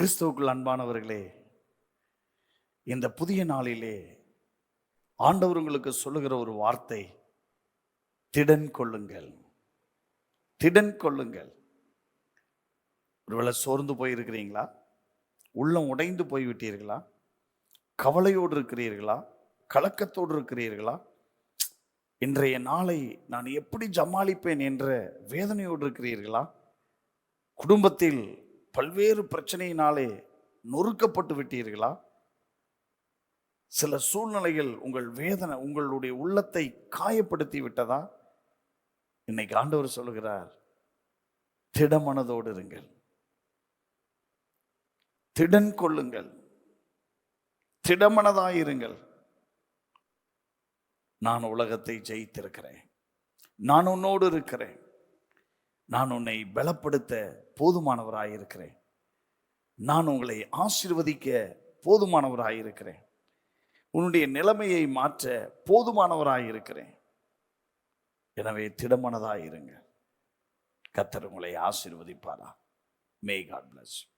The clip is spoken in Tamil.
கிறிஸ்துவுக்குள் அன்பானவர்களே இந்த புதிய நாளிலே ஆண்டவர் உங்களுக்கு சொல்லுகிற ஒரு வார்த்தை திடன் கொள்ளுங்கள். திடன் கொள்ளுங்கள். ஒருவேளை சோர்ந்து போயிருக்கிறீங்களா? உள்ளம் உடைந்து போய்விட்டீர்களா? கவலையோடு இருக்கிறீர்களா? கலக்கத்தோடு இருக்கிறீர்களா? இன்றைய நாளை நான் எப்படி ஜமாளிப்பேன் என்ற வேதனையோடு இருக்கிறீர்களா? குடும்பத்தில் பல்வேறு பிரச்சனையினாலே நொறுக்கப்பட்டு விட்டீர்களா? சில சூழ்நிலைகள் உங்கள் வேதனை உங்களுடைய உள்ளத்தை காயப்படுத்தி விட்டதா? இன்னைக்கு ஆண்டவர் சொல்லுகிறார் திடமனதோடு இருங்கள். திடன் கொள்ளுங்கள். திடமனதாயிருங்கள் நான் உலகத்தை ஜெயித்திருக்கிறேன். நான் உன்னோடு இருக்கிறேன். நான் உன்னை பலப்படுத்த போதுமானவராயிருக்கிறேன். நான் உங்களை ஆசீர்வதிக்க போதுமானவராயிருக்கிறேன். உன்னுடைய நிலைமையை மாற்ற போதுமானவராயிருக்கிறேன். எனவே திடமனதாயிருங்க. கத்தர் உங்களை ஆசிர்வதிப்பாரா? May God plus